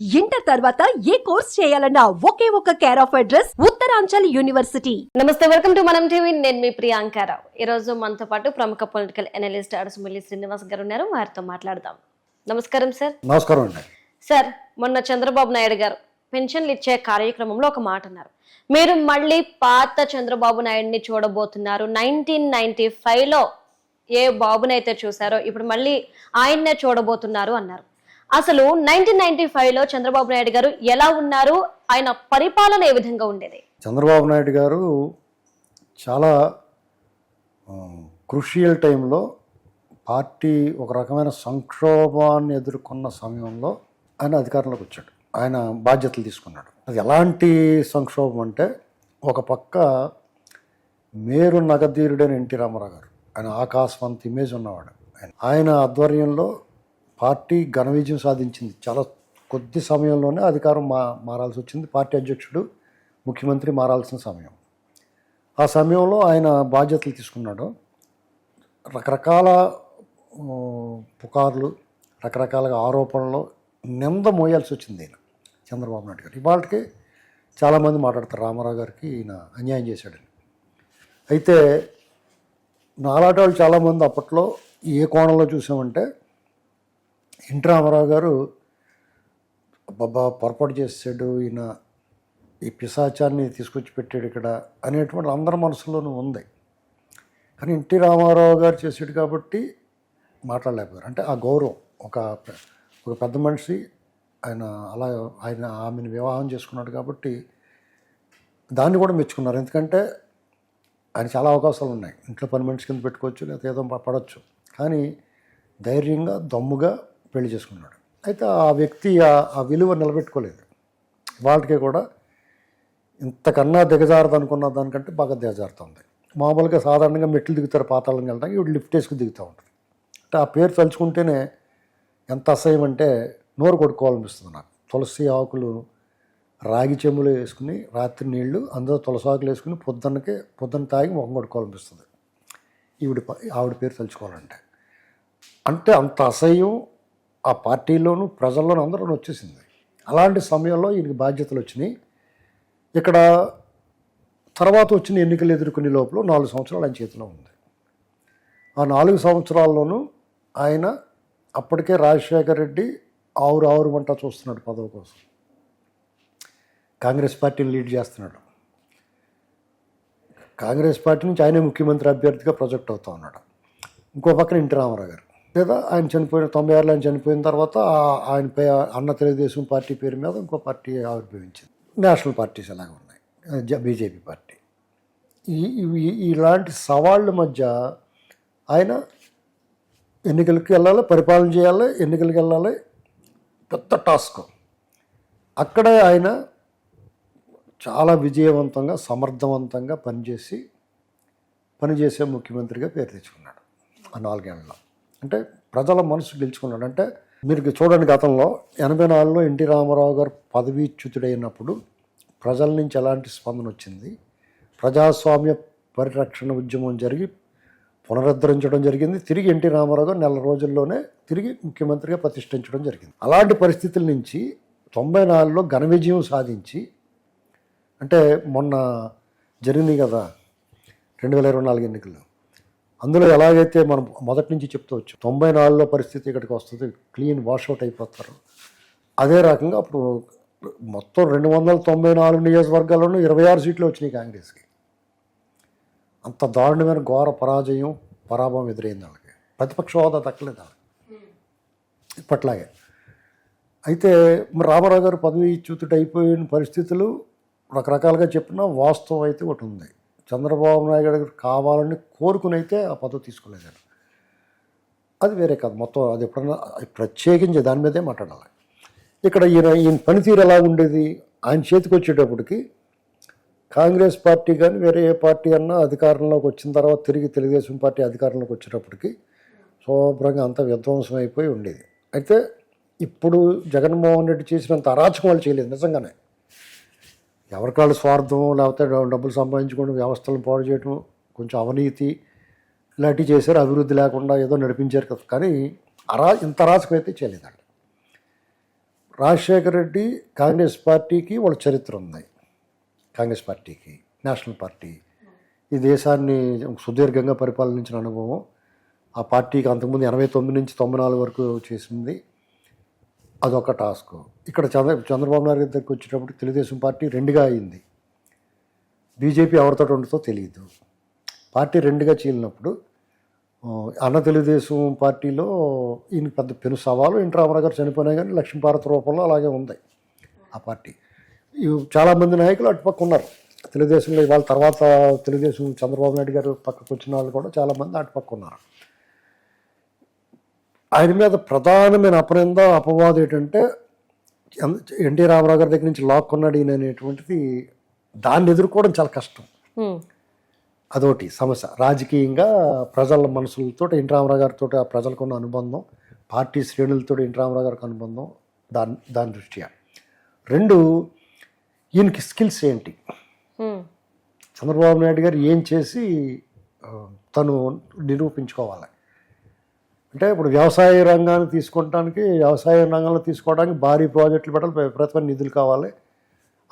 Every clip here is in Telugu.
ఇంటర్ తర్వాత ఏ కోర్స్ చేయాలన్నా ఒకే ఒక care of address Uttaranchal university. నమస్తే వెల్కమ్ టు మనం టీవీ నేను మీ ప్రియాంకారావు ఈ రోజు మనతో పాటు ప్రముఖ పొలిటికల్ అనలిస్ట్ అరసుమల్లి శ్రీనివాస్ గారు ఉన్నారు. వారితో మాట్లాడదాం. నమస్కారం సార్ నమస్కారం అండి. సార్ మొన్న చంద్రబాబు నాయుడు గారు పెన్షన్లు ఇచ్చే కార్యక్రమంలో ఒక మాట అన్నారు. మీరు మళ్ళీ పాత చంద్రబాబు నాయుడిని చూడబోతున్నారు. నైన్టీన్ నైన్టీ ఫైవ్లో ఏ బాబునైతే చూసారో ఇప్పుడు మళ్ళీ ఆయన్నే చూడబోతున్నారు అన్నారు. అసలు నైన్టీన్ నైన్టీ ఫైవ్లో చంద్రబాబు నాయుడు గారు ఎలా ఉన్నారు? ఆయన పరిపాలన ఏ విధంగా ఉండేది? చంద్రబాబు నాయుడు గారు చాలా క్రుషియల్ టైంలో పార్టీ ఒక రకమైన సంక్షోభాన్ని ఎదుర్కొన్న సమయంలో ఆయన అధికారంలోకి వచ్చాడు. ఆయన బాధ్యతలు తీసుకున్నాడు. అది ఎలాంటి సంక్షోభం అంటే ఒక పక్క మేరు నగధీరుడైన ఎన్టీ రామారావు గారు ఆయన ఆకాశవంత ఇమేజ్ ఉన్నవాడు. ఆయన ఆయన ఆధ్వర్యంలో పార్టీ ఘన విజయం సాధించింది. చాలా కొద్ది సమయంలోనే అధికారం మా మారాల్సి వచ్చింది. పార్టీ అధ్యక్షుడు ముఖ్యమంత్రి మారాల్సిన సమయం. ఆ సమయంలో ఆయన బాధ్యతలు తీసుకున్నాడు. రకరకాల పుకార్లు రకరకాల ఆరోపణలు నింద మోయాల్సి వచ్చింది ఈయన చంద్రబాబు నాయుడు గారు. ఇవాళకి చాలామంది మాట్లాడతారు. రామారావు గారికి ఈయన అన్యాయం చేశాడని. అయితే నాలాంటి వాళ్ళు చాలామంది అప్పట్లో ఏ కోణంలో చూసామంటే ఎన్టీ రామారావు గారు బాబా పొరపాటు చేసాడు ఈయన ఈ పిశాచాన్ని తీసుకొచ్చి పెట్టాడు ఇక్కడ అనేటువంటి అందరి మనసులోనూ ఉంది. కానీ ఎన్టీ రామారావు గారు చేసాడు కాబట్టి మాట్లాడలేకపోయారు. అంటే ఆ గౌరవం ఒక ఒక పెద్ద మనిషి ఆయన అలా ఆయన ఆమెను వివాహం చేసుకున్నాడు కాబట్టి దాన్ని కూడా మెచ్చుకున్నారు. ఎందుకంటే ఆయన చాలా అవకాశాలు ఉన్నాయి. ఇంట్లో పని మనిషి కింద పెట్టుకోవచ్చు లేకపోతే ఏదో పడవచ్చు. కానీ ధైర్యంగా దమ్ముగా పెళ్ళి చేసుకున్నాడు. అయితే ఆ వ్యక్తి ఆ- విలువ నిలబెట్టుకోలేదు. వాళ్ళకి కూడా ఇంతకన్నా దిగజారదు అనుకున్న దానికంటే బాగా దిగజారుతుంది మామూలుగా సాధారణంగా మెట్లు దిగుతారు పాతాళం వెళ్ళడానికి ఇప్పుడు లిఫ్ట్ వేసుకుని దిగుతూ ఉంటుంది అంటే ఆ పేరు తలుచుకుంటేనే ఎంత అసహ్యం అంటే నోరు కొట్టుకోవాలనిపిస్తుంది నాకు. తులసి ఆకులు రాగి చెంబులు వేసుకుని రాత్రి నీళ్ళు అందులో తులసి ఆకులు వేసుకుని పొద్దున్నకే పొద్దున్న తాగి ముఖం కొట్టుకోవాలనిపిస్తుంది. ఈవిడ ఆవిడ పేరు తలుచుకోవాలంటే. అంటే అంత అసహ్యం ఆ పార్టీలోనూ ప్రజల్లోనూ అందరూ వచ్చేసింది. అలాంటి సమయంలో ఈయనకి బాధ్యతలు వచ్చినాయి. ఇక్కడ తర్వాత వచ్చిన ఎన్నికలు ఎదుర్కొనే లోపల నాలుగు సంవత్సరాలు ఆయన చేతిలో ఉంది. ఆ నాలుగు సంవత్సరాల్లోనూ ఆయన అప్పటికే రాజశేఖర రెడ్డి ఆవురు ఆవురు వంట చూస్తున్నాడు పదవి కోసం. కాంగ్రెస్ పార్టీని లీడ్ చేస్తున్నాడు. కాంగ్రెస్ పార్టీ నుంచి ఆయనే ముఖ్యమంత్రి అభ్యర్థిగా ప్రొజెక్ట్ అవుతా ఉన్నాడు. ఇంకో పక్కన ఎన్టీ రామారావు గారు. లేదా ఆయన చనిపోయిన తొంభై ఆరులో ఆయన చనిపోయిన తర్వాత ఆయనపై ఆయన పే అన్న తెలుగుదేశం పార్టీ పేరు మీద ఇంకో పార్టీ ఆవిర్భవించింది. నేషనల్ పార్టీస్ ఎలాగ ఉన్నాయి. జ- బీజేపీ పార్టీ. ఈ ఇలాంటి సవాళ్ళ మధ్య ఆయన ఎన్నికలకు వెళ్ళాలి పరిపాలన చేయాలి ఎన్నికలకు వెళ్ళాలి పెద్ద టాస్క్. అక్కడే ఆయన చాలా విజయవంతంగా సమర్థవంతంగా పనిచేసి పనిచేసే ముఖ్యమంత్రిగా పేరు తెచ్చుకున్నాడు. ఆ నాలుగేళ్ళలో. అంటే ప్రజల మనసు గెలుచుకున్నాడు. అంటే మీరు చూడండి గతంలో ఎనభై నాలుగులో ఎన్టీ రామారావు గారు పదవీచ్యుతుడైనప్పుడు ప్రజల నుంచి ఎలాంటి స్పందన వచ్చింది? ప్రజాస్వామ్య పరిరక్షణ ఉద్యమం జరిగి పునరుద్ధరించడం జరిగింది. తిరిగి ఎన్టీ రామారావు గారు నెల రోజుల్లోనే తిరిగి ముఖ్యమంత్రిగా ప్రతిష్ఠించడం జరిగింది. అలాంటి పరిస్థితుల నుంచి తొంభై నాలుగులో ఘన విజయం సాధించి అంటే మొన్న జరిగింది కదా రెండు వేల ఇరవై నాలుగు ఎన్నికల్లో. అందులో ఎలాగైతే మనం మొదటి నుంచి చెప్తవచ్చు తొంభై నాలుగులో పరిస్థితి ఇక్కడికి వస్తుంది క్లీన్ వాషౌట్ అయిపోతారు. అదే రకంగా అప్పుడు మొత్తం రెండు వందల తొంభై నాలుగు నియోజకవర్గాల్లోనూ ఇరవై ఆరు సీట్లు వచ్చినాయి కాంగ్రెస్కి. అంత దారుణమైన ఘోర పరాజయం పరాభవం ఎదురైంది వాళ్ళకి. ప్రతిపక్ష హోదా దక్కలేదు వాళ్ళకి. ఇప్పట్లాగే. అయితే రామారావు గారు పదవి చ్యుతుడు అయిపోయిన పరిస్థితులు రకరకాలుగా చెప్పినా వాస్తవం అయితే ఒకటి ఉంది. చంద్రబాబు నాయుడు గారు కావాలని కోరుకునైతే ఆ పదవి తీసుకోలేదు అది వేరే కాదు. మొత్తం అది ఎప్పుడన్నా ప్రత్యేకించి దాని మీదే మాట్లాడాలి. ఇక్కడ ఈయన ఈయన పనితీరు ఎలా ఉండేది? ఆయన చేతికి వచ్చేటప్పటికి కాంగ్రెస్ పార్టీ కానీ వేరే ఏ పార్టీ అన్నా అధికారంలోకి వచ్చిన తర్వాత తిరిగి తెలుగుదేశం పార్టీ అధికారంలోకి వచ్చేటప్పటికి శుభ్రంగా అంతా విధ్వంసం అయిపోయి ఉండేది. అయితే ఇప్పుడు జగన్మోహన్ రెడ్డి చేసినంత అరాచకం వాళ్ళు చేయలేదు నిజంగానే. ఎవరికాళ్ళు స్వార్థం లేకపోతే డబ్బులు సంపాదించుకోవడం వ్యవస్థలను పాడు చేయడం కొంచెం అవినీతి ఇలాంటివి చేశారు. అభివృద్ధి లేకుండా ఏదో నడిపించారు కదా. కానీ అరా ఇంత అరాచకం అయితే చేయలేదండి. రాజశేఖర రెడ్డి కాంగ్రెస్ పార్టీకి వాళ్ళ చరిత్ర ఉంది. కాంగ్రెస్ పార్టీకి నేషనల్ పార్టీ. ఈ దేశాన్ని సుదీర్ఘంగా పరిపాలించిన అనుభవం ఆ పార్టీకి అంతకుముందు ఎనభై తొమ్మిది నుంచి తొంభై నాలుగు వరకు చేసింది. అదొక టాస్క్. ఇక్కడ చంద్ర చంద్రబాబు నాయుడు దగ్గరికి వచ్చేటప్పుడు తెలుగుదేశం పార్టీ రెండుగా అయింది. బీజేపీ ఎవరితో ఉంటుందో తెలియదు పార్టీ రెండుగా చీలినప్పుడు అన్న తెలుగుదేశం పార్టీలో ఈయన పెద్ద పెను సవాలు ఎన్టీ రామారావు గారు చనిపోయినా కానీ లక్ష్మీభారత్ రూపంలో అలాగే ఉంది ఆ పార్టీ. ఇవి చాలామంది నాయకులు అటుపక్క ఉన్నారు. తెలుగుదేశంలో ఇవాళ తర్వాత తెలుగుదేశం చంద్రబాబు నాయుడు గారు పక్కకు వచ్చిన వాళ్ళు కూడా చాలామంది అటుపక్క ఉన్నారు. ఆయన మీద ప్రధానమైన అపనింద అపవాదం ఏంటంటే ఎన్- ఎన్టీ రామారావు గారి దగ్గర నుంచి లాక్కున్నాడు ఈయన అనేటువంటిది దాన్ని ఎదుర్కోవడం చాలా కష్టం. అదొకటి సమస్య. రాజకీయంగా ప్రజల మనసులతో ఎన్టీ రామారావు గారితో ఆ ప్రజలకు ఉన్న అనుబంధం పార్టీ శ్రేణులతో ఎన్టీ రామారావు గారికి అనుబంధం దాని దాని దృష్ట్యా. రెండు ఈయనకి స్కిల్స్ ఏంటి. చంద్రబాబు నాయుడు గారు ఏం చేసి తను నిరూపించుకోవాలి? అంటే ఇప్పుడు వ్యవసాయ రంగాన్ని తీసుకోవడానికి వ్యవసాయ రంగంలో తీసుకోవడానికి భారీ ప్రాజెక్టులు పెట్టాలి ప్రతిపడి నిధులు కావాలి.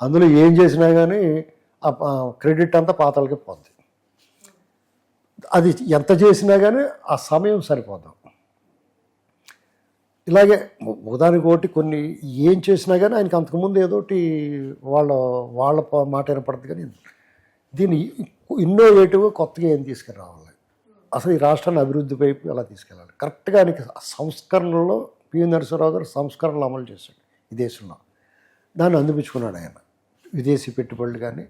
అందులో ఏం చేసినా కానీ ఆ క్రెడిట్ అంతా పాతాలకి పోద్ది. అది ఎంత చేసినా కానీ ఆ సమయం సరిపోదాం. ఇలాగే ఉదాహరణకి ఒకటి కొన్ని ఏం చేసినా కానీ ఆయనకి అంతకుముందు ఏదోటి వాళ్ళ వాళ్ళ మాట వినపడుతుంది కానీ దీన్ని ఇన్నోవేటివ్గా కొత్తగా ఏం తీసుకురావాలి? అసలు ఈ రాష్ట్రాన్ని అభివృద్ధి వైపు ఎలా తీసుకెళ్ళాలి? కరెక్ట్గా ఆయనకి సంస్కరణలో పివి నరసింహరావు గారు సంస్కరణలు అమలు చేశాడు. ఈ దేశంలో దాన్ని అందిపించుకున్నాడు ఆయన. విదేశీ పెట్టుబడులు కానీ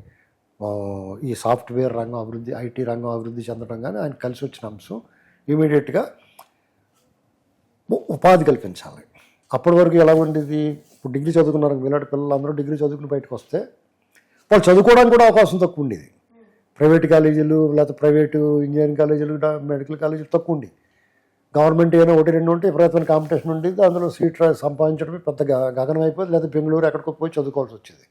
ఈ సాఫ్ట్వేర్ రంగం అభివృద్ధి ఐటీ రంగం అభివృద్ధి చెందడం కానీ ఆయన కలిసి వచ్చిన అంశం ఇమీడియట్గా ఉపాధి కల్పించాలి. అప్పటి వరకు ఎలా ఉండేది? ఇప్పుడు డిగ్రీ చదువుకున్నారు మీలాంటి పిల్లలు అందరూ డిగ్రీ చదువుకుని బయటకు వస్తే వాళ్ళు చదువుకోవడానికి కూడా అవకాశం తక్కువ ఉండేది. ప్రైవేట్ కాలేజీలు లేకపోతే ప్రైవేటు ఇంజనీరింగ్ కాలేజీలు మెడికల్ కాలేజీలు తక్కువ ఉండి. గవర్నమెంట్ ఏమైనా ఒకటి రెండు ఉంటే విపరీతమైన కాంపిటీషన్ ఉండేది అందులో సీట్ సంపాదించడమే పెద్ద గగనం అయిపోయింది. లేదా బెంగళూరు ఎక్కడికో పోయి చదువుకోవాల్సి వచ్చేది.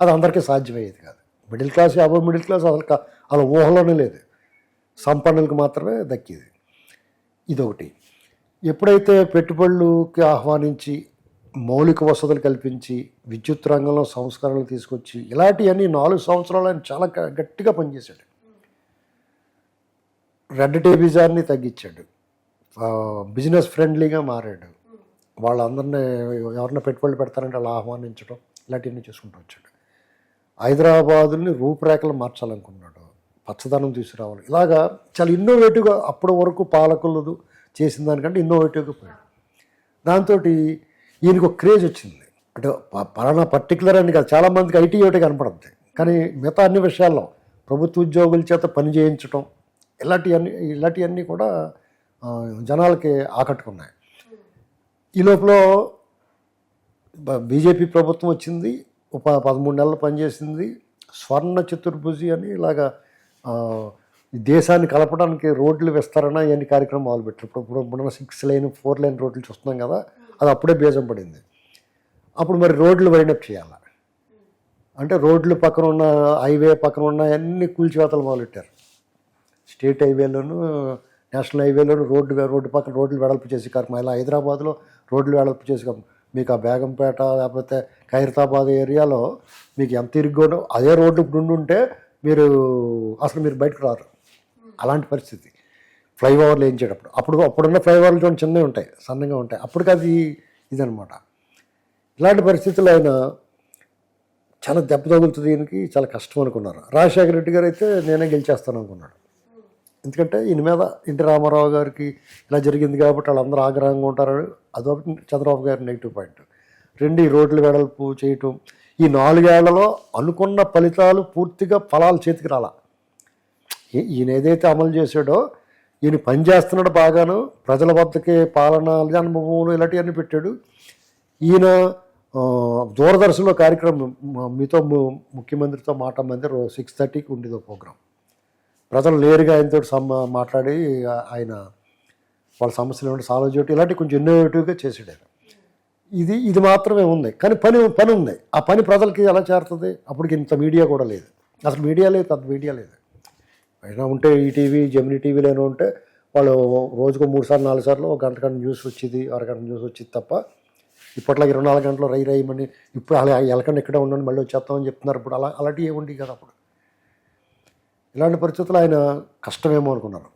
అది అందరికీ సాధ్యమయ్యేది కాదు. మిడిల్ క్లాస్ అబో మిడిల్ క్లాస్ అసలు అలా ఊహలోనే లేదు. సంపన్నులకు మాత్రమే దక్కేది. ఇదొకటి. ఎప్పుడైతే పెట్టుబడులకి ఆహ్వానించి మౌలిక వసతులు కల్పించి విద్యుత్ రంగంలో సంస్కరణలు తీసుకొచ్చి ఇలాంటివన్నీ నాలుగు సంవత్సరాలు ఆయన చాలా గ- గట్టిగా పనిచేశాడు. రెడ్ టేబిజాన్ని తగ్గించాడు. బిజినెస్ ఫ్రెండ్లీగా మారాడు. వాళ్ళందరినీ ఎవరిని పెట్టుబడులు పెడతారంటే అలా ఆహ్వానించడం ఇలాంటివన్నీ చేసుకుంటూ వచ్చాడు. హైదరాబాదుని రూపురేఖలు మార్చాలనుకున్నాడు. పచ్చదనం తీసుకురావాలి. ఇలాగా చాలా ఇన్నోవేటివ్గా అప్పటి వరకు పాలకులు చేసిన దానికంటే ఇన్నోవేటివ్గా పోయాడు. దాంతో ఈయనకు ఒక క్రేజ్ వచ్చింది. అంటే పలానా పర్టికులర్ అని కాదు చాలామందికి ఐటీ ఒకటి కనపడుద్ది. కానీ మిగతా అన్ని విషయాల్లో ప్రభుత్వ ఉద్యోగుల చేత పని చేయించడం ఇలాంటివన్నీ ఇలాంటివన్నీ కూడా జనాలకి ఆకట్టుకున్నాయి. ఈ లోపల బీజేపీ ప్రభుత్వం వచ్చింది ఉప పదమూడు నెలలు పనిచేసింది. స్వర్ణ చతుర్భుజి అని ఇలాగా దేశాన్ని కలపడానికి రోడ్లు విస్తరణ ఇవన్నీ కార్యక్రమం మొదలుపెట్టారు ఇప్పుడు ఇప్పుడు ఇప్పుడున్న సిక్స్ లైన్ ఫోర్ లైన్ రోడ్లు చూస్తున్నాం కదా అది అప్పుడే బీజం పడింది. అప్పుడు మరి రోడ్లు వైండప్ చేయాలి? అంటే రోడ్లు పక్కన ఉన్న హైవే పక్కన ఉన్న అన్ని కూల్చివేతలు మొదలెట్టారు. స్టేట్ హైవేలోను నేషనల్ హైవేలోను రోడ్డు రోడ్డు పక్కన రోడ్లు వెడల్పు చేసి కార్యక్రమం ఇలా హైదరాబాద్లో రోడ్లు వెడల్పు చేసి మీకు ఆ బేగంపేట లేకపోతే ఖైరతాబాద్ ఏరియాలో మీకు ఎంత ఇరుగ్గానో అదే రోడ్డు ఇప్పుడు ఉంటే మీరు అసలు మీరు బయటకు రారు. అలాంటి పరిస్థితి. ఫ్లైఓవర్లు వేయించేటప్పుడు అప్పుడు అప్పుడున్న ఫ్లైఓవర్లు చూడండి చిన్నవి ఉంటాయి సన్నగా ఉంటాయి. అప్పటికి అది ఇదనమాట ఇలాంటి పరిస్థితుల్లో ఆయన చాలా దెబ్బ తగులుతుంది దీనికి చాలా కష్టం అనుకున్నారు. రాజశేఖర రెడ్డి గారు అయితే నేనే గెలిచేస్తాను అనుకున్నాడు. ఎందుకంటే ఈయన మీద ఎన్టీ రామారావు గారికి ఇలా జరిగింది కాబట్టి వాళ్ళందరూ ఆగ్రహంగా ఉంటారు. అదొకటి చంద్రబాబు గారి నెగిటివ్ పాయింట్. రెండు ఈ రోడ్లు వెడల్పు చేయటం ఈ నాలుగేళ్ళలో అనుకున్న ఫలితాలు పూర్తిగా ఫలాలు చేతికి రాలా. ఈయన ఏదైతే అమలు చేశాడో ఈయన పని చేస్తున్నాడు బాగాను. ప్రజల వద్దకే పాలన అనుభవములు ఇలాంటివన్నీ పెట్టాడు. ఈయన దూరదర్శన్లో కార్యక్రమం మీతో ము- ముఖ్యమంత్రితో మాట మంది సిక్స్ థర్టీకి ఉండేది ప్రోగ్రాం. ప్రజలు నేరుగా ఆయనతో సమ్ మాట్లాడి ఆయన వాళ్ళ సమస్యలు ఏమంటే సాల్వ్ చేయటం ఇలాంటి కొంచెం ఇన్నోవేటివ్గా చేసాడు ఆయన ఇది ఇది మాత్రమే ఉంది. కానీ పని పని ఉంది. ఆ పని ప్రజలకి ఎలా చేరుతుంది? అప్పటికి ఇంత మీడియా కూడా లేదు. అసలు మీడియా లేదు పెద్ద మీడియా లేదు. అయినా ఉంటే ఈటీవీ జమినీ టీవీలోనే ఉంటే వాళ్ళు రోజుకు మూడు సార్లు నాలుగు సార్లు ఒక గంట గంట న్యూస్ వచ్చేది అరగంట న్యూస్ వచ్చేది తప్ప ఇప్పట్లో ఇరవై నాలుగు గంటలు రై రైమని ఇప్పుడు అలా ఎలకండి ఇక్కడే ఉండండి మళ్ళీ వచ్చేస్తామని చెప్తున్నారు. ఇప్పుడు అలా అలాంటివి ఏముండి కదా అప్పుడు. ఇలాంటి పరిస్థితులు ఆయన కష్టమేమో అనుకున్నారు.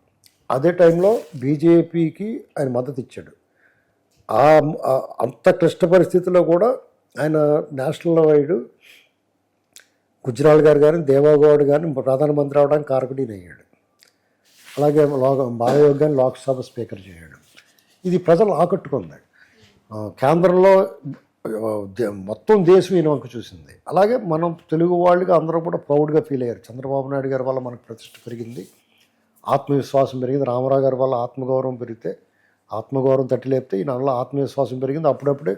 అదే టైంలో బీజేపీకి ఆయన మద్దతు ఇచ్చాడు. ఆ అంత క్లిష్ట పరిస్థితుల్లో కూడా ఆయన నేషనల్ వైడ్ గుజరాల్ గారు కానీ దేవాగౌడ్ కానీ ప్రధానమంత్రి అవడానికి కారకుడిని అయ్యాడు. అలాగే లోక బాలయోగాన్ని లోక్సభ స్పీకర్ చేయడం ఇది ప్రజలు ఆకట్టుకుంది. కేంద్రంలో దే- మొత్తం దేశం ఈయన వంక చూసింది. అలాగే మనం తెలుగు వాళ్ళుగా అందరూ కూడా ప్రౌడ్గా ఫీల్ అయ్యారు. చంద్రబాబు నాయుడు గారి వల్ల మనకు ప్రతిష్ట పెరిగింది. ఆత్మవిశ్వాసం పెరిగింది. రామారావు గారి వల్ల ఆత్మగౌరవం పెరిగితే ఆత్మగౌరవం తట్టి లేపితే ఈయన వల్ల ఆత్మవిశ్వాసం పెరిగింది. అప్పుడప్పుడే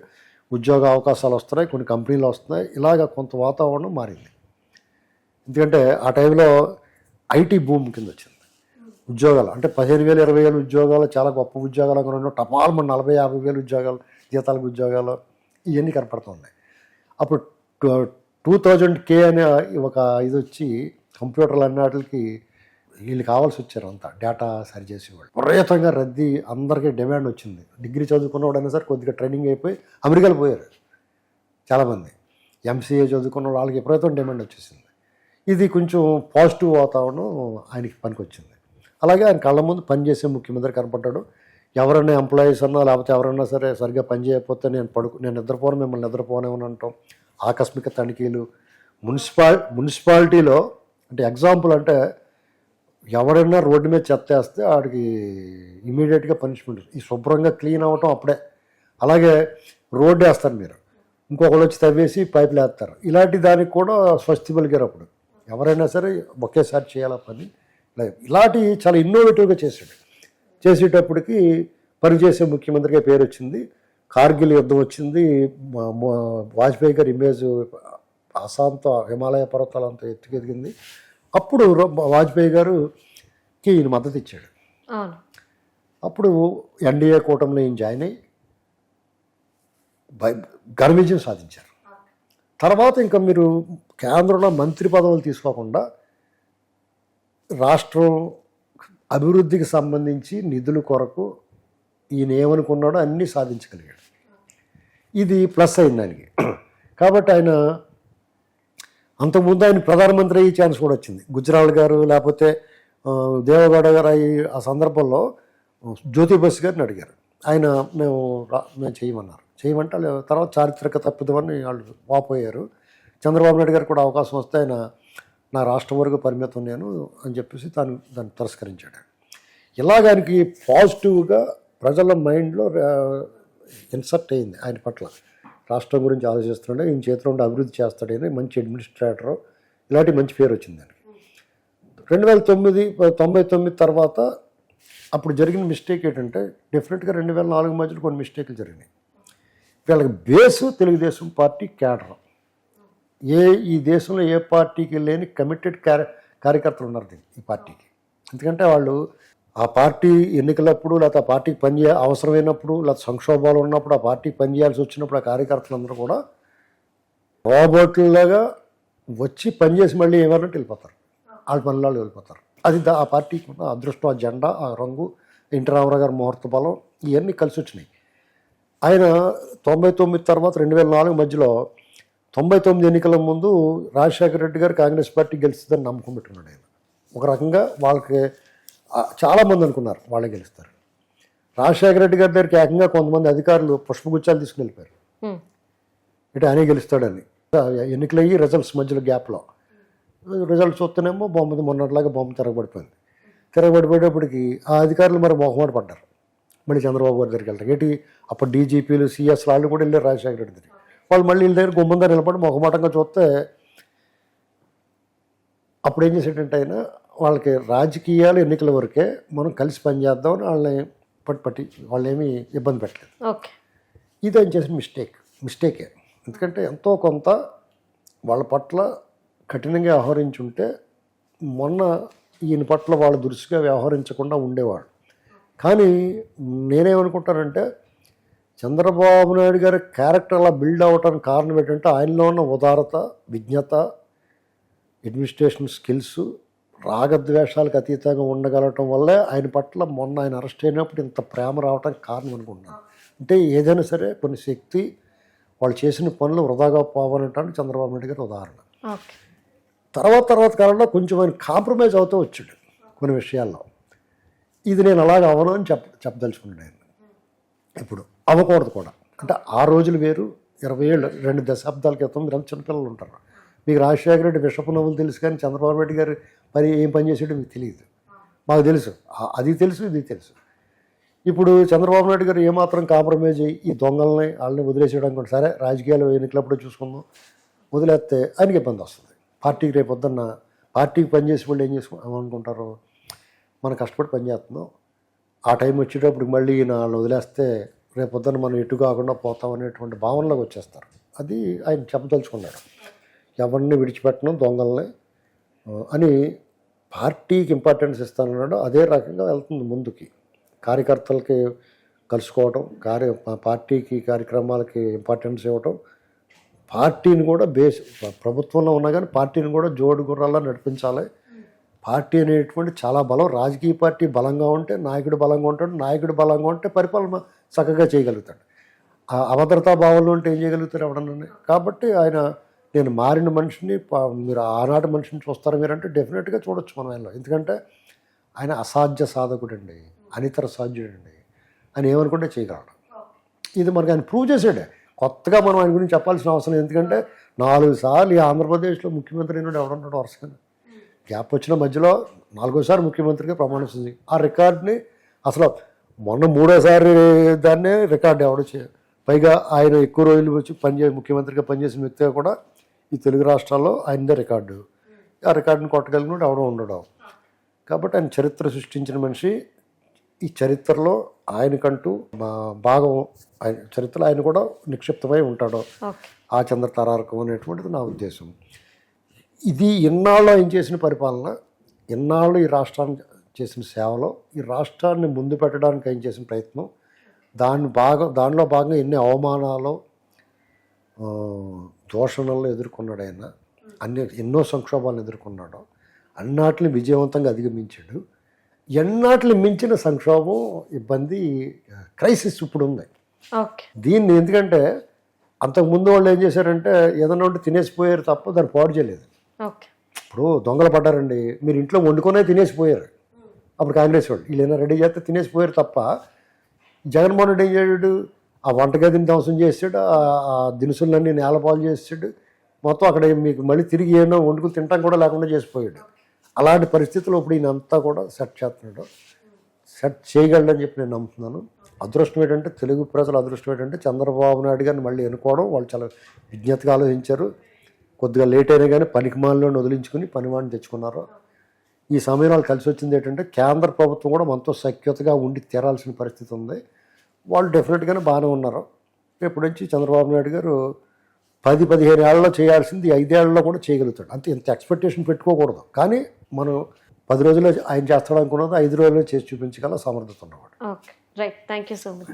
ఉద్యోగ అవకాశాలు వస్తున్నాయి కొన్ని కంపెనీలు వస్తున్నాయి. ఇలాగ కొంత వాతావరణం మారింది. ఎందుకంటే ఆ టైంలో ఐటీ భూమ్ కింద వచ్చింది. ఉద్యోగాలు అంటే పదిహేను వేలు ఇరవై వేలు ఉద్యోగాలు చాలా గొప్ప ఉద్యోగాలు అనుకున్నాను టపాల్ మన నలభై యాభై వేలు ఉద్యోగాలు జీతాలకు ఉద్యోగాలు ఇవన్నీ కనపడుతున్నాయి అప్పుడు టూ థౌజండ్ కే అనే ఒక ఇది వచ్చి కంప్యూటర్లు అన్నిటికి వీళ్ళు కావాల్సి వచ్చారు అంతా. డేటా సరి చేసేవాళ్ళు. విపరీతంగా రద్దీ అందరికీ డిమాండ్ వచ్చింది. డిగ్రీ చదువుకున్నవాడైనా సరే కొద్దిగా ట్రైనింగ్ అయిపోయి అమెరికాలో పోయారు. చాలామంది ఎంసీఏ చదువుకున్న వాళ్ళకి విపరీతం డిమాండ్ వచ్చేసింది. ఇది కొంచెం పాజిటివ్ వాతావరణం ఆయనకి పనికొచ్చింది. అలాగే ఆయన కళ్ళ ముందు పనిచేసే ముఖ్యమంత్రి కనపడ్డాడు. ఎవరైనా ఎంప్లాయీస్ అన్నా లేకపోతే ఎవరైనా సరే సరిగ్గా పని చేయకపోతే నేను పడుకు నేను నిద్రపోను మిమ్మల్ని నిద్రపోనేమని అంటాం. ఆకస్మిక తనిఖీలు. మున్సిపాల్ మున్సిపాలిటీలో అంటే ఎగ్జాంపుల్ అంటే ఎవరైనా రోడ్డు మీద చెత్త వేస్తే వాడికి ఇమీడియట్గా పనిష్మెంట్ ఈ శుభ్రంగా క్లీన్ అవ్వటం అప్పుడే. అలాగే రోడ్డు వేస్తారు మీరు. ఇంకొకళ్ళు వచ్చి తవ్వేసి పైపులు వేస్తారు. ఇలాంటి దానికి కూడా స్వస్తి పలికారు అప్పుడు. ఎవరైనా సరే ఒకేసారి చేయాల పని? ఇలా- ఇలాంటి చాలా ఇన్నోవేటివ్గా చేశాడు. చేసేటప్పటికి పనిచేసే ముఖ్యమంత్రిగా పేరు వచ్చింది. కార్గిల్ యుద్ధం వచ్చింది. వాజ్పేయి గారి ఇమేజ్ అసాంత హిమాలయ పర్వతాలంతా ఎత్తుకెదిగింది. అప్పుడు వాజ్పేయి గారుకి ఈయన మద్దతు ఇచ్చాడు. అప్పుడు ఎన్డీఏ కూటమిలో ఈయన జాయిన్ అయ్యి ఘన విజయం సాధించారు. తర్వాత ఇంకా మీరు కేంద్రంలో మంత్రి పదవులు తీసుకోకుండా రాష్ట్రం అభివృద్ధికి సంబంధించి నిధుల కొరకు ఈయన ఏమనుకున్నాడో అన్నీ సాధించగలిగాడు. ఇది ప్లస్ అయింది దానికి. కాబట్టి ఆయన అంతకుముందు ఆయన ప్రధానమంత్రి అయ్యే ఛాన్స్ కూడా వచ్చింది. గుజరాల్ గారు లేకపోతే దేవగౌడ గారు అయ్యి ఆ సందర్భంలో జ్యోతిబస్ గారిని అడిగారు. ఆయన మేము రా మేము చేయమన్నారు. చేయమంటే వాళ్ళు తర్వాత చారిత్రక తప్పిదమని వాళ్ళు వాపోయారు. చంద్రబాబు నాయుడు గారు కూడా అవకాశం వస్తే ఆయన నా రాష్ట్రం వరకు పరిమితం నేను అని చెప్పేసి తాను దాన్ని తిరస్కరించాడు. ఇలాగానికి పాజిటివ్గా ప్రజల మైండ్లో ఇన్సర్ట్ అయింది ఆయన పట్ల. రాష్ట్రం గురించి ఆలోచిస్తున్నాడు ఈయన చేతిలో ఉండి అభివృద్ధి చేస్తాడని మంచి అడ్మినిస్ట్రేటర్ ఇలాంటి మంచి పేరు వచ్చింది దానికి రెండు వేల తొమ్మిది తొంభై తొమ్మిది తర్వాత అప్పుడు జరిగిన మిస్టేక్ ఏంటంటే డెఫినెట్గా రెండు వేల నాలుగు మధ్యలో కొన్ని మిస్టేక్లు జరిగినాయి. వీళ్ళకి బేసు తెలుగుదేశం పార్టీ క్యాడర్ ఏ ఈ దేశంలో ఏ పార్టీకి లేని కమిటెడ్ కార్య కార్యకర్తలు ఉన్నారు దీనికి ఈ పార్టీకి. ఎందుకంటే వాళ్ళు ఆ పార్టీ ఎన్నికలప్పుడు లేకపోతే ఆ పార్టీకి పనిచే అవసరమైనప్పుడు లేకపోతే సంక్షోభాలు ఉన్నప్పుడు ఆ పార్టీకి పనిచేయాల్సి వచ్చినప్పుడు ఆ కార్యకర్తలందరూ కూడా రాబోట్లలాగా వచ్చి పనిచేసి మళ్ళీ ఏమన్నట్టు వెళ్ళిపోతారు. వాళ్ళ పనులలో వెళ్ళిపోతారు. అది ఆ పార్టీకి ఉన్న అదృష్టం ఆ జెండా ఆ రంగు ఎన్టీ రామారావు గారి ముహూర్త బలం ఇవన్నీ కలిసి వచ్చినాయి. ఆయన తొంభై తొమ్మిది తర్వాత రెండు వేల నాలుగు మధ్యలో తొంభై తొమ్మిది ఎన్నికల ముందు రాజశేఖర రెడ్డి గారు కాంగ్రెస్ పార్టీ గెలుస్తుందని నమ్మకం పెట్టుకున్నాడు ఆయన. ఒక రకంగా వాళ్ళకి చాలామంది అనుకున్నారు వాళ్ళే గెలుస్తారు. రాజశేఖర రెడ్డి గారి దగ్గరికి ఏకంగా కొంతమంది అధికారులు పుష్పగుచ్చాలు తీసుకుని వెళ్ళిపోయారు. ఇటు ఆయనే గెలుస్తాడని. ఎన్నికలు అయ్యి రిజల్ట్స్ మధ్యలో గ్యాప్లో రిజల్ట్స్ వస్తేనేమో బొమ్మ మొన్నట్లాగా బొమ్మ తిరగబడిపోయింది. తిరగబడిపోయేటప్పటికి ఆ అధికారులు మరి మొహమాట పడ్డారు. మళ్ళీ చంద్రబాబు గారి దగ్గరికి వెళ్తారు. ఏంటి? అప్పుడు డీజీపీలు సిఎస్ వాళ్ళు కూడా వెళ్ళారు రాజశేఖర రెడ్డి దగ్గరికి. వాళ్ళు మళ్ళీ వీళ్ళ దగ్గర గుమ్మందా నిలబడి మొహమాటంగా చూస్తే అప్పుడు ఏం చేసేటంటే ఆయన వాళ్ళకి రాజకీయాలు ఎన్నికల వరకే మనం కలిసి పనిచేద్దామని వాళ్ళని పట్టి పట్టి వాళ్ళు ఏమీ ఇబ్బంది పెట్టలేదు. ఓకే. ఇది ఆయన చేసిన మిస్టేక్. మిస్టేకే. ఎందుకంటే ఎంతో కొంత వాళ్ళ పట్ల కఠినంగా వ్యవహరించుంటే మొన్న ఈయన పట్ల వాళ్ళు దురుసుగా వ్యవహరించకుండా ఉండేవాడు కానీ నేనేమనుకుంటానంటే చంద్రబాబు నాయుడు గారి క్యారెక్టర్ అలా బిల్డ్ అవ్వటానికి కారణం ఏంటంటే ఆయనలో ఉన్న ఉదారత విజ్ఞత అడ్మినిస్ట్రేషన్ స్కిల్స్ రాగద్వేషాలకు అతీతంగా ఉండగలగటం వల్లే ఆయన పట్ల మొన్న ఆయన అరెస్ట్ అయినప్పుడు ఇంత ప్రేమ రావడానికి కారణం అనుకుంటున్నాను. అంటే ఏదైనా సరే కొన్ని శక్తి వాళ్ళు చేసిన పనులు వృధాగా పోవాలంటానికి చంద్రబాబు నాయుడు గారు ఉదాహరణ. తర్వాత తర్వాత కాలంలో కొంచెం ఆయన కాంప్రమైజ్ అవుతూ వచ్చాడు కొన్ని విషయాల్లో. ఇది నేను అలాగ అవను అని చెప్ప చెప్పదలుచుకున్నాను ఇప్పుడు అవ్వకూడదు కూడా. అంటే ఆ రోజులు వేరు ఇరవై ఏళ్ళు రెండు దశాబ్దాల క్రితం మీరు చిన్నపిల్లలు ఉంటారు. మీకు రాజశేఖర రెడ్డి విషపు నవ్వులు తెలుసు కానీ చంద్రబాబు నాయుడు గారు పని ఏం పని చేసాడో మీకు తెలియదు. మాకు తెలుసు. అది తెలుసు ఇది తెలుసు. ఇప్పుడు చంద్రబాబు నాయుడు గారు ఏమాత్రం కాంప్రమైజ్ అయ్యి ఈ దొంగల్ని వాళ్ళని వదిలేసేయడం కూడా సరే రాజకీయాలు ఎన్నికలప్పుడు చూసుకుందాం. వదిలేస్తే ఆయనకి ఇబ్బంది వస్తుంది. పార్టీకి రేపు పొద్దున్న పార్టీకి పనిచేసి వాళ్ళు ఏం చేసుకో అనుకుంటారు మనం కష్టపడి పనిచేస్తున్నాం ఆ టైం వచ్చేటప్పుడు మళ్ళీ నాళ్ళు వదిలేస్తే రేపు పొద్దున్న మనం ఎటు కాకుండా పోతాం అనేటువంటి భావనలోకి వచ్చేస్తారు. అది ఆయన చెప్పదలుచుకున్నారు. ఎవరిని విడిచిపెట్టడం దొంగల్ని అని పార్టీకి ఇంపార్టెన్స్ ఇస్తానన్నాడు. అదే రకంగా వెళ్తుంది ముందుకి. కార్యకర్తలకి కలుసుకోవటం కార్య పార్టీకి కార్యక్రమాలకి ఇంపార్టెన్స్ ఇవ్వటం పార్టీని కూడా బేస్ ప్రభుత్వంలో ఉన్నా కానీ పార్టీని కూడా జోడు గుర్రాల్లో నడిపించాలి. పార్టీ అనేటువంటి చాలా బలం రాజకీయ పార్టీ బలంగా ఉంటే నాయకుడు బలంగా ఉంటాడు నాయకుడు బలంగా ఉంటే పరిపాలన చక్కగా చేయగలుగుతాడు. ఆ అభద్రతా భావంలో ఉంటే ఏం చేయగలుగుతారు ఎవడన్నా కాబట్టి ఆయన నేను మారిన మనిషిని మీరు ఆనాటి మనిషిని చూస్తారా మీరంటే డెఫినెట్గా చూడొచ్చు మనం ఆయనలో. ఎందుకంటే ఆయన అసాధ్య సాధకుడండి అనితర సాధ్యుడండి. ఆయన ఏమనుకుంటే చేయగలడు. ఇది మనకి ఆయన ప్రూవ్ చేసాడే కొత్తగా మనం ఆయన గురించి చెప్పాల్సిన అవసరం. ఎందుకంటే నాలుగు సార్లు ఈ ఆంధ్రప్రదేశ్లో ముఖ్యమంత్రి అయినాడు ఎవడున్నాడు వరుసగా గ్యాప్ వచ్చిన మధ్యలో నాలుగోసారి ముఖ్యమంత్రిగా ప్రమాణం చేసింది ఆ రికార్డ్ని అసలు మొన్న మూడోసారి దాన్నే రికార్డు ఎవడు పైగా ఆయన ఎక్కువ రోజులు వచ్చి పనిచే ముఖ్యమంత్రిగా పనిచేసిన వ్యక్తిగా కూడా ఈ తెలుగు రాష్ట్రాల్లో ఆయనదే రికార్డు. ఆ రికార్డుని కొట్టగలిగినట్టు ఎవడో ఉండడం. కాబట్టి ఆయన చరిత్ర సృష్టించిన మనిషి. ఈ చరిత్రలో ఆయనకంటూ భాగం ఆయన చరిత్రలో ఆయన కూడా నిక్షిప్తమై ఉంటాడు. ఆ చంద్ర తారారకం అనేటువంటిది నా ఉద్దేశం. ఇది ఇన్నాళ్ళు ఆయన చేసిన పరిపాలన? ఇన్నాళ్ళు ఈ రాష్ట్రాన్ని చేసిన సేవలో ఈ రాష్ట్రాన్ని ముందు పెట్టడానికి ఆయన చేసిన ప్రయత్నం? దాన్ని బాగా దానిలో భాగంగా ఎన్ని అవమానాలు దూషణలు ఎదుర్కొన్నాడు ఆయన. అన్ని ఎన్నో సంక్షోభాలను ఎదుర్కొన్నాడు. అన్నాటిని విజయవంతంగా అధిగమించాడు. ఎన్నాటిని మించిన సంక్షోభం ఇబ్బంది క్రైసిస్ ఇప్పుడు ఉంది. దీన్ని ఎందుకంటే అంతకుముందు వాళ్ళు ఏం చేశారంటే ఏదైనా ఉంటే తినేసిపోయారు తప్ప దాన్ని పాడు చేయలేదు. ఇప్పుడు దొంగలు పడ్డారండి. మీరు ఇంట్లో వండుకొనే తినేసిపోయారు. అప్పుడు కాంగ్రెస్ వాళ్ళు వీళ్ళైనా రెడీ చేస్తే తినేసిపోయారు తప్ప జగన్మోహన్ రెడ్డి ఏం చేయడు ఆ వంటగదిని ధ్వంసం చేసాడు ఆ- దినుసులన్నీ నేలపాలు చేసాడు మొత్తం అక్కడ మీకు మళ్ళీ తిరిగి ఏమో వండుకుని తినటం కూడా లేకుండా చేసిపోయాడు. అలాంటి పరిస్థితుల్లో ఇప్పుడు ఈయన అంతా కూడా సెట్ చేస్తున్నాడు. సెట్ చేయగలడని చెప్పి నేను నమ్ముతున్నాను. అదృష్టం ఏంటంటే తెలుగు ప్రజల అదృష్టం ఏంటంటే చంద్రబాబు నాయుడు గారిని మళ్ళీ ఎన్నుకోవడం వాళ్ళు చాలా విజ్ఞతగా ఆలోచించారు. కొద్దిగా లేట్ అయినా కానీ పనికిమాలను వదిలించుకుని పనివాడిని తెచ్చుకున్నారు. ఈ సమయంలో వాళ్ళు కలిసి వచ్చింది ఏంటంటే కేంద్ర ప్రభుత్వం కూడా మనతో సఖ్యతగా ఉండి తీరాల్సిన పరిస్థితి ఉంది. వాళ్ళు డెఫినెట్గానే బాగానే ఉన్నారు. ఇప్పటి నుంచి చంద్రబాబు నాయుడు గారు పది పదిహేను ఏళ్ళలో చేయాల్సింది ఐదేళ్ళలో కూడా చేయగలుగుతాడు. అంతే ఇంత ఎక్స్పెక్టేషన్ పెట్టుకోకూడదు. కానీ మనం పది రోజుల్లో ఆయన చేస్తాడు అనుకున్నది ఐదు రోజుల్లో చేసి చూపించగల సమర్థత ఉన్నవాడు. Right thank you so much